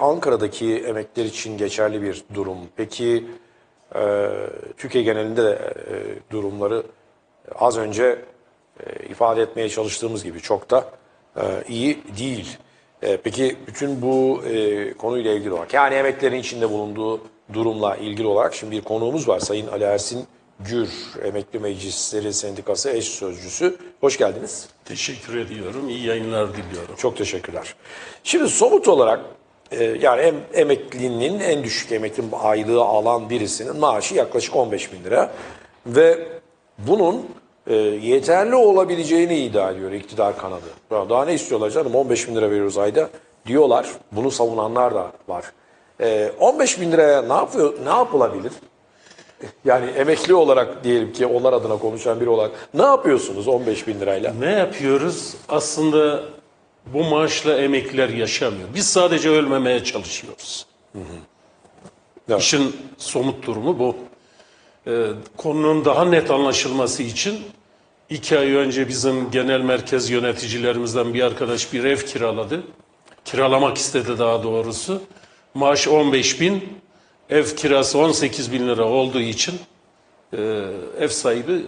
Ankara'daki emekliler için geçerli bir durum. Peki e, Türkiye genelinde de e, durumları az önce e, ifade etmeye çalıştığımız gibi çok da e, iyi değil. E, peki bütün bu e, konuyla ilgili olarak yani emeklilerin içinde bulunduğu durumla ilgili olarak şimdi bir konuğumuz var Sayın Ali Ersin Gür, Emekli Meclisleri Sendikası eş sözcüsü. Hoş geldiniz. Teşekkür ediyorum. İyi yayınlar diliyorum. Çok teşekkürler. Şimdi somut olarak e, yani em, emeklinin en düşük emekli aylığı alan birisinin maaşı yaklaşık 15 bin lira ve bunun e, yeterli olabileceğini iddia ediyor iktidar kanadı. Daha ne istiyorlar canım 15 bin lira veriyoruz ayda diyorlar. Bunu savunanlar da var. E, 15 bin liraya ne yapıyor? Ne yapılabilir? Yani emekli olarak diyelim ki onlar adına konuşan biri olarak ne yapıyorsunuz 15 bin lirayla? Ne yapıyoruz? Aslında bu maaşla emekliler yaşamıyor. Biz sadece ölmemeye çalışıyoruz. Evet. İşin somut durumu bu. Ee, konunun daha net anlaşılması için iki ay önce bizim genel merkez yöneticilerimizden bir arkadaş bir ev kiraladı. Kiralamak istedi daha doğrusu. Maaş 15 bin, ev kirası 18 bin lira olduğu için e, ev sahibi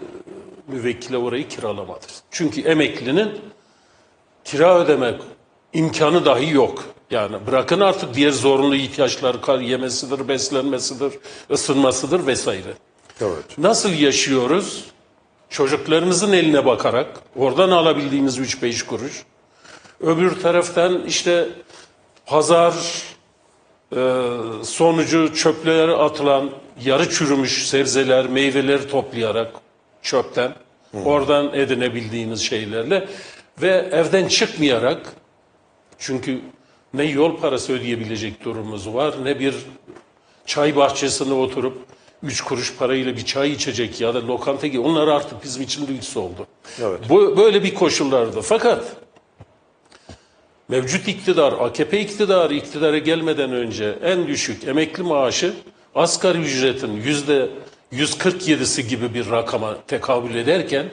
müvekkile orayı kiralamadı. Çünkü emeklinin kira ödemek imkanı dahi yok. Yani bırakın artık diğer zorunlu ihtiyaçları kar yemesidir, beslenmesidir, ısınmasıdır vesaire. Evet. Nasıl yaşıyoruz? Çocuklarımızın eline bakarak, oradan alabildiğimiz 3-5 kuruş. Öbür taraftan işte pazar e, sonucu çöplere atılan yarı çürümüş sebzeler, meyveleri toplayarak çöpten, oradan edinebildiğimiz şeylerle ve evden çıkmayarak çünkü ne yol parası ödeyebilecek durumumuz var ne bir çay bahçesinde oturup üç kuruş parayla bir çay içecek ya da lokanta gibi onlar artık bizim için lüks oldu. Evet. Bu böyle bir koşullarda. Fakat mevcut iktidar, AKP iktidarı iktidara gelmeden önce en düşük emekli maaşı asgari ücretin yüzde 147'si gibi bir rakama tekabül ederken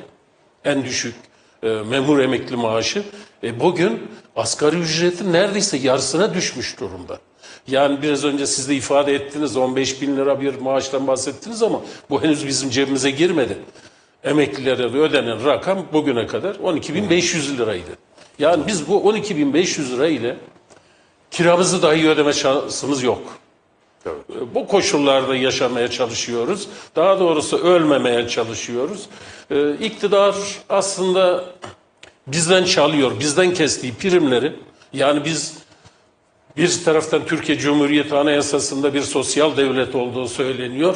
en düşük e, memur emekli maaşı e, bugün asgari ücretin neredeyse yarısına düşmüş durumda. Yani biraz önce siz de ifade ettiniz 15 bin lira bir maaştan bahsettiniz ama bu henüz bizim cebimize girmedi. Emeklilere ödenen rakam bugüne kadar 12.500 liraydı. Yani biz bu 12.500 lira ile kiramızı dahi ödeme şansımız yok. Bu koşullarda yaşamaya çalışıyoruz. Daha doğrusu ölmemeye çalışıyoruz. Ee, iktidar aslında bizden çalıyor, bizden kestiği primleri. Yani biz bir taraftan Türkiye Cumhuriyeti Anayasası'nda bir sosyal devlet olduğu söyleniyor.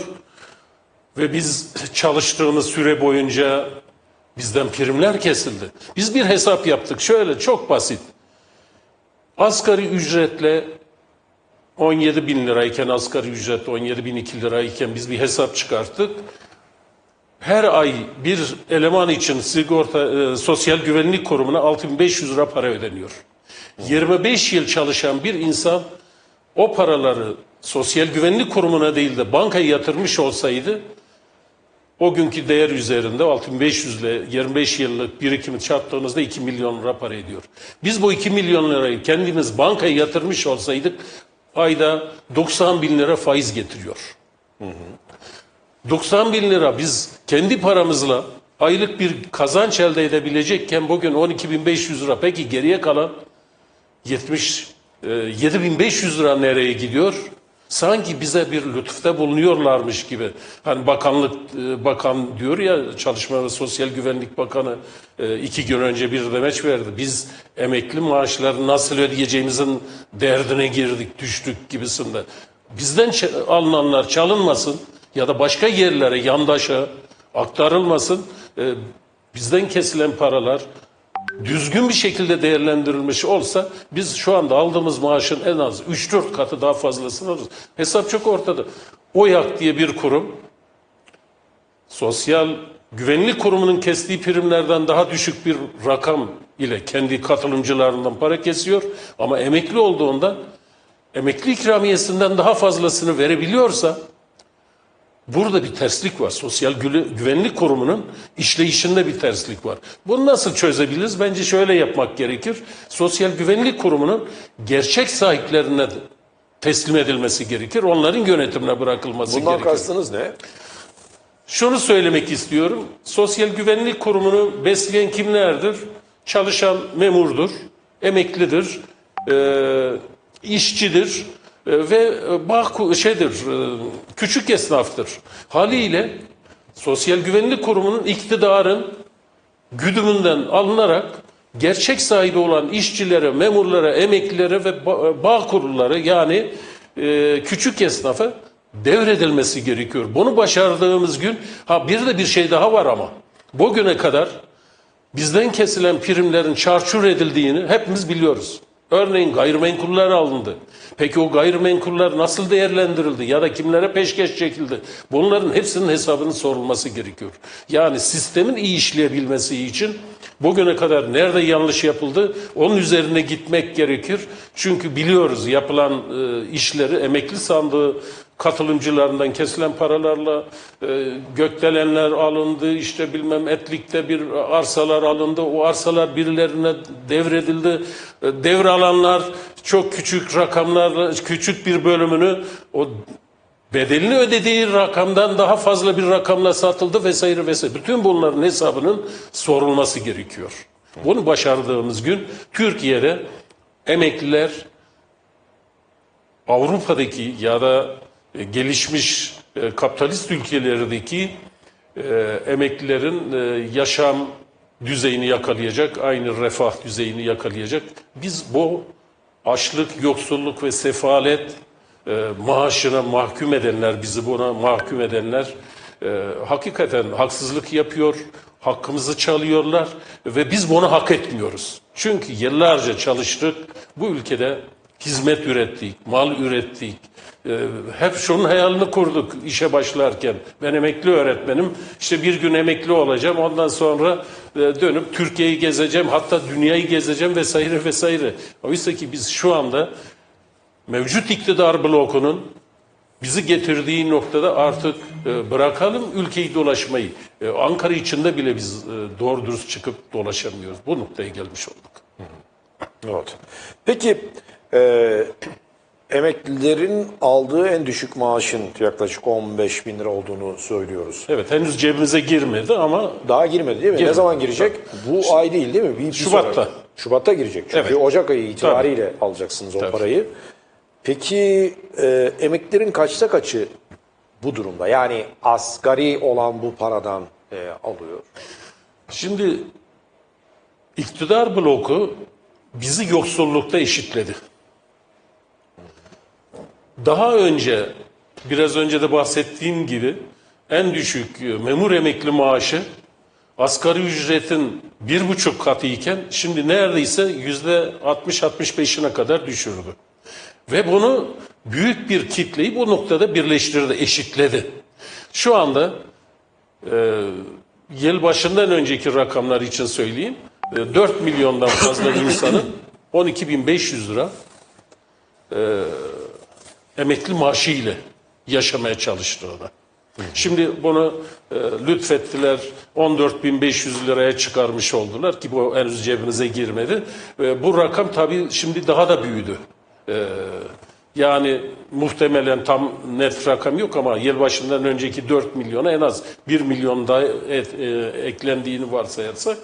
Ve biz çalıştığımız süre boyunca bizden primler kesildi. Biz bir hesap yaptık. Şöyle çok basit. Asgari ücretle 17 bin lirayken asgari ücret 17 bin 2 lirayken biz bir hesap çıkarttık. Her ay bir eleman için sigorta e, sosyal güvenlik kurumuna 6500 lira para ödeniyor. 25 yıl çalışan bir insan o paraları sosyal güvenlik kurumuna değil de bankaya yatırmış olsaydı o günkü değer üzerinde 6500 ile 25 yıllık birikimi çarptığımızda 2 milyon lira para ediyor. Biz bu 2 milyon lirayı kendimiz bankaya yatırmış olsaydık ayda 90 bin lira faiz getiriyor. 90 bin lira biz kendi paramızla aylık bir kazanç elde edebilecekken bugün 12.500 lira peki geriye kalan 70 e, 7500 lira nereye gidiyor? Sanki bize bir lütufta bulunuyorlarmış gibi. Hani bakanlık e, bakan diyor ya Çalışma ve Sosyal Güvenlik Bakanı e, iki gün önce bir demeç verdi. Biz emekli maaşları nasıl ödeyeceğimizin derdine girdik, düştük gibisinde. Bizden alınanlar çalınmasın ya da başka yerlere, yandaşa aktarılmasın. E, Bizden kesilen paralar düzgün bir şekilde değerlendirilmiş olsa biz şu anda aldığımız maaşın en az 3-4 katı daha fazlasını alırız. Hesap çok ortada. OYAK diye bir kurum sosyal güvenlik kurumunun kestiği primlerden daha düşük bir rakam ile kendi katılımcılarından para kesiyor ama emekli olduğunda emekli ikramiyesinden daha fazlasını verebiliyorsa Burada bir terslik var. Sosyal Gü- Güvenlik Kurumu'nun işleyişinde bir terslik var. Bunu nasıl çözebiliriz? Bence şöyle yapmak gerekir. Sosyal Güvenlik Kurumu'nun gerçek sahiplerine teslim edilmesi gerekir. Onların yönetimine bırakılması Bundan gerekir. kastınız ne? Şunu söylemek istiyorum. Sosyal Güvenlik Kurumu'nu besleyen kimlerdir? Çalışan memurdur, emeklidir, e, işçidir ve e, bağ şeydir, e, küçük esnaftır. Haliyle Sosyal Güvenlik Kurumu'nun iktidarın güdümünden alınarak gerçek sahibi olan işçilere, memurlara, emeklilere ve ba- bağ kurulları yani e, küçük esnafa devredilmesi gerekiyor. Bunu başardığımız gün ha bir de bir şey daha var ama bugüne kadar bizden kesilen primlerin çarçur edildiğini hepimiz biliyoruz. Örneğin gayrimenkuller alındı. Peki o gayrimenkuller nasıl değerlendirildi ya da kimlere peşkeş çekildi? Bunların hepsinin hesabının sorulması gerekiyor. Yani sistemin iyi işleyebilmesi için bugüne kadar nerede yanlış yapıldı onun üzerine gitmek gerekir. Çünkü biliyoruz yapılan e, işleri emekli sandığı katılımcılarından kesilen paralarla e, gökdelenler alındı, işte bilmem etlikte bir arsalar alındı, o arsalar birilerine devredildi. E, devralanlar çok küçük rakamlarla, küçük bir bölümünü o bedelini ödediği rakamdan daha fazla bir rakamla satıldı vesaire vesaire. Bütün bunların hesabının sorulması gerekiyor. Bunu başardığımız gün Türkiye'de emekliler Avrupa'daki ya da gelişmiş e, kapitalist ülkelerdeki e, emeklilerin e, yaşam düzeyini yakalayacak, aynı refah düzeyini yakalayacak. Biz bu açlık, yoksulluk ve sefalet e, maaşına mahkum edenler, bizi buna mahkum edenler e, hakikaten haksızlık yapıyor, hakkımızı çalıyorlar ve biz bunu hak etmiyoruz. Çünkü yıllarca çalıştık, bu ülkede hizmet ürettik, mal ürettik. Ee, hep şunun hayalini kurduk işe başlarken. Ben emekli öğretmenim. İşte bir gün emekli olacağım. Ondan sonra e, dönüp Türkiye'yi gezeceğim. Hatta dünyayı gezeceğim vesaire vesaire. Oysa ki biz şu anda mevcut iktidar blokunun bizi getirdiği noktada artık e, bırakalım ülkeyi dolaşmayı. E, Ankara içinde bile biz doğru dürüst çıkıp dolaşamıyoruz. Bu noktaya gelmiş olduk. Evet. Peki e, emeklilerin aldığı en düşük maaşın yaklaşık 15 bin lira olduğunu söylüyoruz. Evet henüz cebimize girmedi ama Daha girmedi değil mi? Ne Girmedi. zaman girecek? Bu ay değil değil mi? Bir, bir Şubat'ta. sonra- Şubat'ta girecek. Çünkü Evet. Ocak ayı itibariyle alacaksınız o Tabii. parayı. Peki e, emeklilerin kaçta kaçı bu durumda? Yani asgari olan bu paradan e, alıyor. Şimdi iktidar bloku bizi yoksullukta eşitledi. Daha önce biraz önce de bahsettiğim gibi en düşük e, memur emekli maaşı asgari ücretin bir buçuk katı iken şimdi neredeyse yüzde 60-65'ine kadar düşürdü. Ve bunu büyük bir kitleyi bu noktada birleştirdi, eşitledi. Şu anda yıl başından önceki rakamlar için söyleyeyim. e, 4 milyondan fazla insanın 12.500 lira e, emekli maaşı ile yaşamaya çalıştığını. Şimdi bunu e, lütfettiler 14.500 liraya çıkarmış oldular ki bu henüz cebimize girmedi. Ve bu rakam tabii şimdi daha da büyüdü. E, yani muhtemelen tam net rakam yok ama yılbaşından önceki 4 milyona en az 1 milyon daha et, e, eklendiğini varsayarsak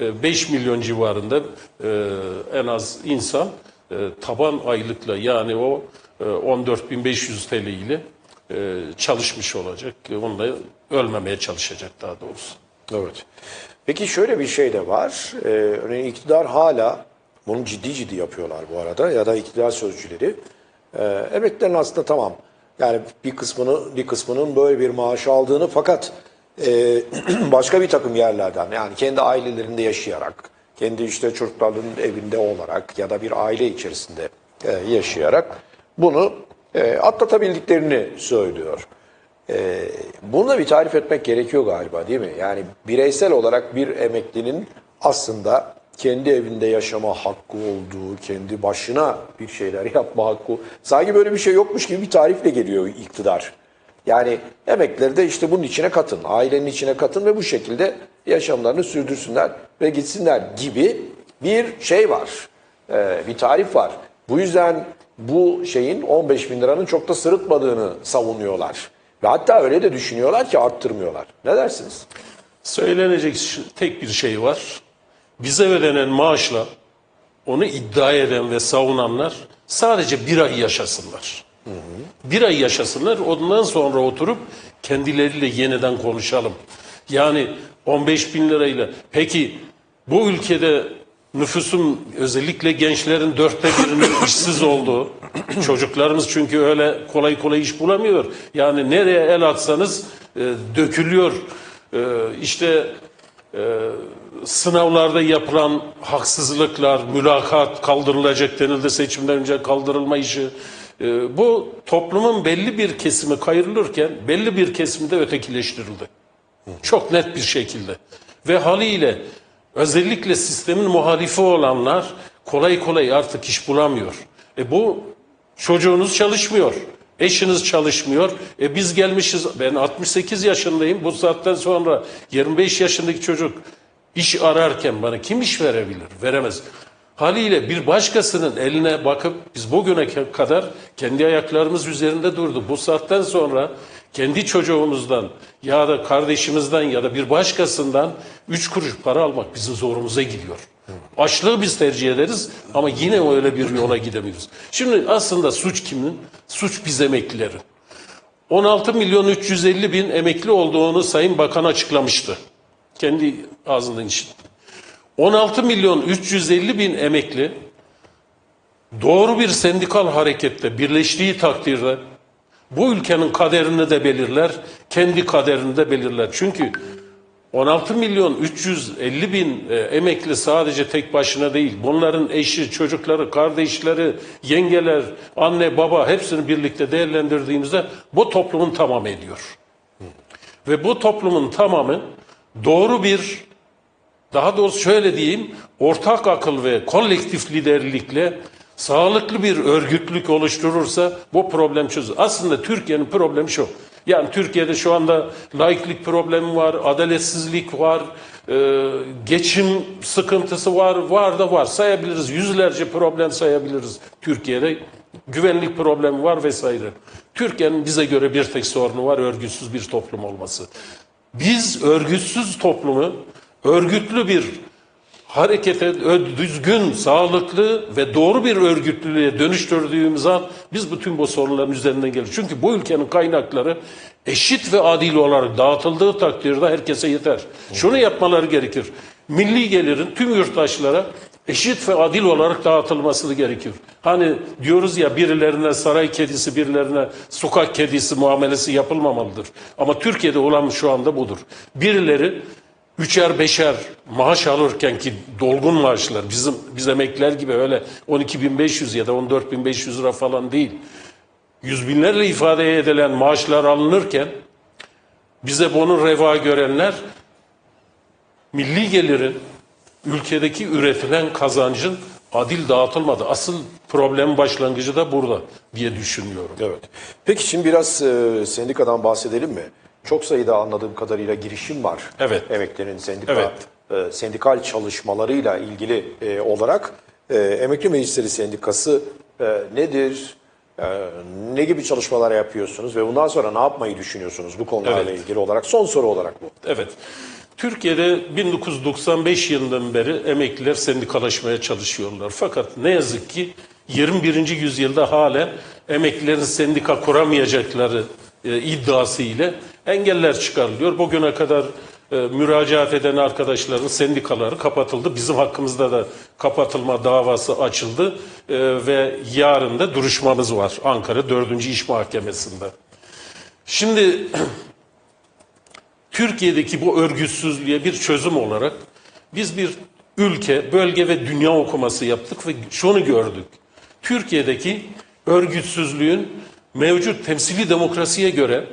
e, 5 milyon civarında e, en az insan e, taban aylıkla yani o e, 14.500 TL ile e, çalışmış olacak. Onunla ölmemeye çalışacak daha doğrusu. Evet. Peki şöyle bir şey de var. Ee, örneğin iktidar hala bunu ciddi ciddi yapıyorlar bu arada ya da iktidar sözcüleri. Ee, emeklilerin aslında tamam. Yani bir kısmını bir kısmının böyle bir maaş aldığını fakat e, başka bir takım yerlerden yani kendi ailelerinde yaşayarak, kendi işte çocuklarının evinde olarak ya da bir aile içerisinde e, yaşayarak bunu e, atlatabildiklerini söylüyor. Ee, bunu da bir tarif etmek gerekiyor galiba değil mi? Yani bireysel olarak bir emeklinin aslında kendi evinde yaşama hakkı olduğu, kendi başına bir şeyler yapma hakkı. Sanki böyle bir şey yokmuş gibi bir tarifle geliyor iktidar. Yani emeklileri de işte bunun içine katın, ailenin içine katın ve bu şekilde yaşamlarını sürdürsünler ve gitsinler gibi bir şey var. Ee, bir tarif var. Bu yüzden bu şeyin 15 bin liranın çok da sırıtmadığını savunuyorlar. Ve hatta öyle de düşünüyorlar ki arttırmıyorlar. Ne dersiniz? Söylenecek tek bir şey var. Bize verilen maaşla onu iddia eden ve savunanlar sadece bir ay yaşasınlar. Bir ay yaşasınlar ondan sonra oturup kendileriyle yeniden konuşalım. Yani 15 bin lirayla peki bu ülkede nüfusun özellikle gençlerin dörtte birinin işsiz olduğu çocuklarımız çünkü öyle kolay kolay iş bulamıyor. Yani nereye el atsanız e, dökülüyor. E, işte sınavlarda yapılan haksızlıklar, mülakat kaldırılacak denildi seçimden önce kaldırılma işi. Ee, bu toplumun belli bir kesimi kayırılırken belli bir kesimi de ötekileştirildi. Çok net bir şekilde. Ve haliyle özellikle sistemin muhalifi olanlar kolay kolay artık iş bulamıyor. E bu çocuğunuz çalışmıyor. Eşiniz çalışmıyor. E biz gelmişiz. Ben 68 yaşındayım. Bu saatten sonra 25 yaşındaki çocuk iş ararken bana kim iş verebilir? Veremez. Haliyle bir başkasının eline bakıp biz bugüne kadar kendi ayaklarımız üzerinde durdu. Bu saatten sonra kendi çocuğumuzdan ya da kardeşimizden ya da bir başkasından üç kuruş para almak bizim zorumuza gidiyor. Açlığı biz tercih ederiz ama yine öyle bir yola gidemiyoruz. Şimdi aslında suç kimin? Suç biz emeklilerin. 16 milyon 350 bin emekli olduğunu Sayın Bakan açıklamıştı. Kendi ağzından işittim. 16 milyon 350 bin emekli doğru bir sendikal harekette birleştiği takdirde bu ülkenin kaderini de belirler, kendi kaderini de belirler. Çünkü 16 milyon 350 bin e, emekli sadece tek başına değil. Bunların eşi, çocukları, kardeşleri, yengeler, anne, baba hepsini birlikte değerlendirdiğimizde bu toplumun tamamı ediyor. Ve bu toplumun tamamı doğru bir daha doğrusu şöyle diyeyim, ortak akıl ve kolektif liderlikle sağlıklı bir örgütlük oluşturursa bu problem çözülür. Aslında Türkiye'nin problemi şu. Yani Türkiye'de şu anda laiklik problemi var, adaletsizlik var, e, geçim sıkıntısı var, var da var. Sayabiliriz, yüzlerce problem sayabiliriz Türkiye'de. Güvenlik problemi var vesaire. Türkiye'nin bize göre bir tek sorunu var, örgütsüz bir toplum olması. Biz örgütsüz toplumu örgütlü bir harekete düzgün, sağlıklı ve doğru bir örgütlülüğe dönüştürdüğümüz an biz bütün bu sorunların üzerinden geliriz. Çünkü bu ülkenin kaynakları eşit ve adil olarak dağıtıldığı takdirde herkese yeter. Şunu yapmaları gerekir. Milli gelirin tüm yurttaşlara eşit ve adil olarak dağıtılması gerekir. Hani diyoruz ya birilerine saray kedisi, birilerine sokak kedisi muamelesi yapılmamalıdır. Ama Türkiye'de olan şu anda budur. Birileri üçer beşer maaş alırken ki dolgun maaşlar bizim biz emekliler gibi öyle 12.500 ya da 14.500 lira falan değil. Yüz binlerle ifade edilen maaşlar alınırken bize bunu reva görenler milli gelirin ülkedeki üretilen kazancın adil dağıtılmadı. Asıl problem başlangıcı da burada diye düşünüyorum. Evet. Peki şimdi biraz e, sendikadan bahsedelim mi? Çok sayıda anladığım kadarıyla girişim var. Evet. Emeklilerin sendika, e, sendikal çalışmalarıyla ilgili e, olarak e, Emekli Meclisleri Sendikası e, nedir? E, ne gibi çalışmalar yapıyorsunuz ve bundan sonra ne yapmayı düşünüyorsunuz bu konularla Evet. ilgili olarak? Son soru olarak bu. Evet. Türkiye'de 1995 yılından beri emekliler sendikalaşmaya çalışıyorlar. Fakat ne yazık ki 21. yüzyılda hala emeklilerin sendika kuramayacakları e, iddiası ile engeller çıkarılıyor. Bugüne kadar e, müracaat eden arkadaşların sendikaları kapatıldı. Bizim hakkımızda da kapatılma davası açıldı E, ve yarın da duruşmamız var Ankara 4. İş Mahkemesi'nde. Şimdi Türkiye'deki bu örgütsüzlüğe bir çözüm olarak biz bir ülke, bölge ve dünya okuması yaptık ve şunu gördük. Türkiye'deki örgütsüzlüğün mevcut temsili demokrasiye göre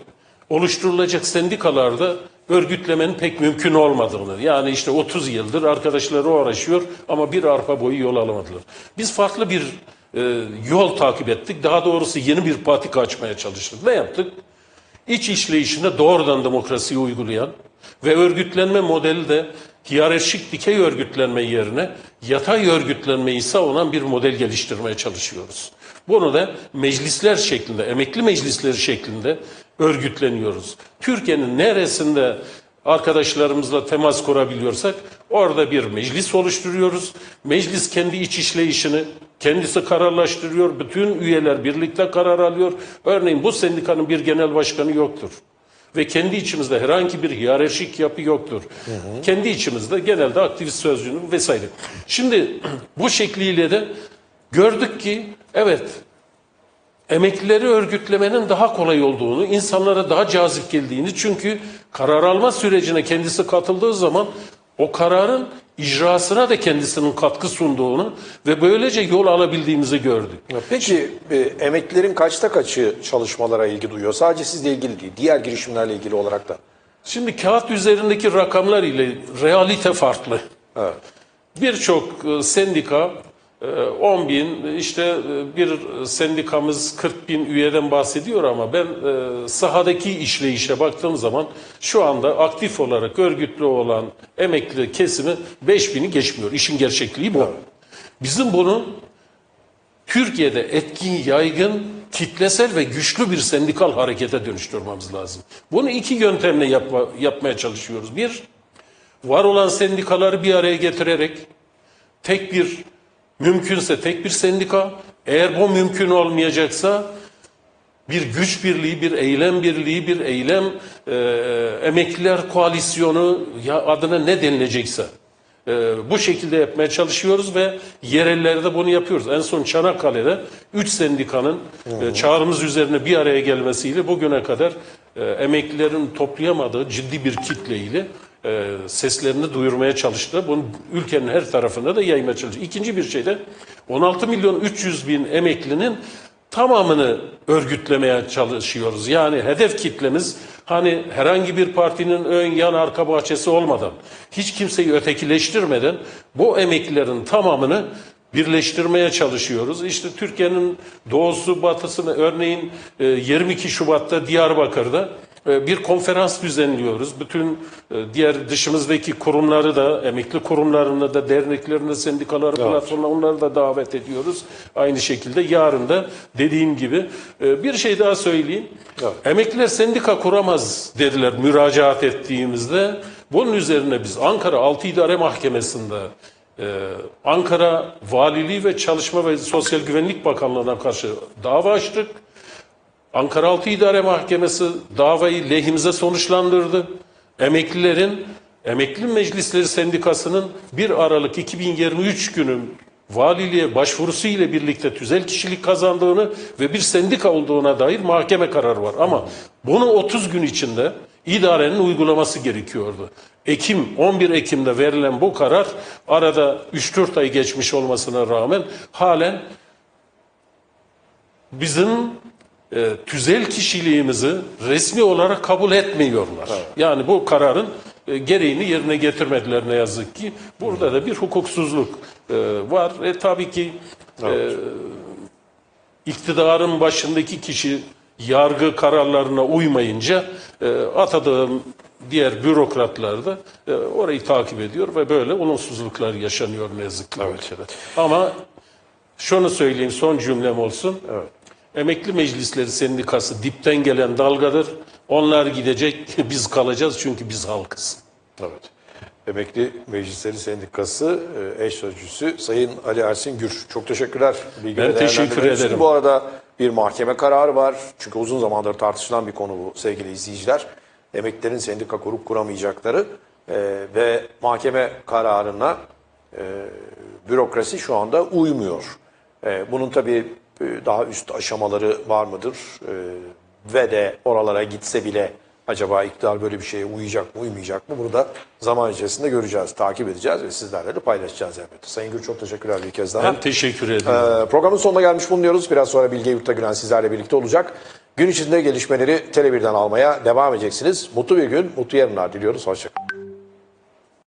oluşturulacak sendikalarda örgütlemenin pek mümkün olmadığını. Yani işte 30 yıldır arkadaşları uğraşıyor ama bir arpa boyu yol alamadılar. Biz farklı bir e, yol takip ettik. Daha doğrusu yeni bir patika açmaya çalıştık. Ne yaptık? İç işleyişinde doğrudan demokrasiyi uygulayan ve örgütlenme modeli de hiyerarşik dikey örgütlenme yerine yatay örgütlenmeyi savunan bir model geliştirmeye çalışıyoruz. Bunu da meclisler şeklinde, emekli meclisleri şeklinde örgütleniyoruz. Türkiye'nin neresinde arkadaşlarımızla temas kurabiliyorsak orada bir meclis oluşturuyoruz. Meclis kendi iç işleyişini kendisi kararlaştırıyor. Bütün üyeler birlikte karar alıyor. Örneğin bu sendikanın bir genel başkanı yoktur. Ve kendi içimizde herhangi bir hiyerarşik yapı yoktur. Kendi içimizde genelde aktivist sözcüğünü vesaire. Şimdi bu şekliyle de gördük ki evet emeklileri örgütlemenin daha kolay olduğunu, insanlara daha cazip geldiğini çünkü karar alma sürecine kendisi katıldığı zaman o kararın icrasına da kendisinin katkı sunduğunu ve böylece yol alabildiğimizi gördük. Peki e, emeklilerin kaçta kaçı çalışmalara ilgi duyuyor? Sadece sizle ilgili değil, diğer girişimlerle ilgili olarak da. Şimdi kağıt üzerindeki rakamlar ile realite farklı. Evet. Birçok e, sendika 10 bin, işte e, bir sendikamız 40 bin üyeden bahsediyor ama ben e, sahadaki işleyişe baktığım zaman şu anda aktif olarak örgütlü olan emekli kesimi 5 bini geçmiyor. İşin gerçekliği bu. Bizim bunu Türkiye'de etkin, yaygın, kitlesel ve güçlü bir sendikal harekete dönüştürmemiz lazım. Bunu iki yöntemle yapma, yapmaya çalışıyoruz. Bir, var olan sendikaları bir araya getirerek tek bir mümkünse tek bir sendika, eğer bu mümkün olmayacaksa bir güç birliği, bir eylem birliği, bir eylem e, emekliler koalisyonu ya adına ne denilecekse e, bu şekilde yapmaya çalışıyoruz ve yerellerde bunu yapıyoruz. En son Çanakkale'de 3 sendikanın e, çağrımız üzerine bir araya gelmesiyle bugüne kadar e, emeklilerin toplayamadığı ciddi bir kitleyle e, seslerini duyurmaya çalıştı. Bunu ülkenin her tarafında da yaymaya çalıştı. İkinci bir şey de 16 milyon 300 bin emeklinin tamamını örgütlemeye çalışıyoruz. Yani hedef kitlemiz hani herhangi bir partinin ön yan arka bahçesi olmadan, hiç kimseyi ötekileştirmeden bu emeklilerin tamamını birleştirmeye çalışıyoruz. İşte Türkiye'nin doğusu batısını örneğin e, 22 Şubat'ta Diyarbakır'da e, bir konferans düzenliyoruz. Bütün e, diğer dışımızdaki kurumları da, emekli kurumlarını da, derneklerini, sendikaları, platformları onları da davet ediyoruz. Aynı şekilde yarın da dediğim gibi e, bir şey daha söyleyeyim. Evet. Emekliler sendika kuramaz dediler müracaat ettiğimizde. Bunun üzerine biz Ankara 6 İdare Mahkemesi'nde e, Ankara Valiliği ve Çalışma ve Sosyal Güvenlik Bakanlığı'na karşı dava açtık. Ankara 6 İdare Mahkemesi davayı lehimize sonuçlandırdı. Emeklilerin, Emekli Meclisleri Sendikası'nın 1 Aralık 2023 günü valiliğe başvurusu ile birlikte tüzel kişilik kazandığını ve bir sendika olduğuna dair mahkeme kararı var. Ama bunu 30 gün içinde idarenin uygulaması gerekiyordu. Ekim 11 Ekim'de verilen bu karar arada 3-4 ay geçmiş olmasına rağmen halen bizim e, tüzel kişiliğimizi resmi olarak kabul etmiyorlar. Yani bu kararın e, gereğini yerine getirmediler ne yazık ki. Burada da bir hukuksuzluk e, var. E, tabii ki e, iktidarın başındaki kişi yargı kararlarına uymayınca e, atadığım diğer bürokratlar da e, orayı takip ediyor ve böyle olumsuzluklar yaşanıyor ne yazık ki. ülkede. Ama şunu söyleyeyim son cümlem olsun. Emekli Meclisleri Sendikası dipten gelen dalgadır. Onlar gidecek, biz kalacağız çünkü biz halkız. Evet. Emekli Meclisleri Sendikası e, eş sözcüsü Sayın Ali Ersin Gür. Çok teşekkürler. bilgi Ben teşekkür ederim. Bu arada bir mahkeme kararı var. Çünkü uzun zamandır tartışılan bir konu bu sevgili izleyiciler. Emeklilerin sendika kurup kuramayacakları e, ve mahkeme kararına e, bürokrasi şu anda uymuyor. E, bunun tabii daha üst aşamaları var mıdır? E, ve de oralara gitse bile acaba iktidar böyle bir şeye uyacak mı, uymayacak mı? Bunu da zaman içerisinde göreceğiz, takip edeceğiz ve sizlerle de paylaşacağız elbette. Sayın Gür çok teşekkürler bir kez daha. Ben teşekkür ederim. Ee, programın sonuna gelmiş bulunuyoruz. Biraz sonra Bilge Yurtta sizlerle birlikte olacak. Gün içinde gelişmeleri Tele1'den almaya devam edeceksiniz. Mutlu bir gün, mutlu yarınlar diliyoruz. Hoşçakalın.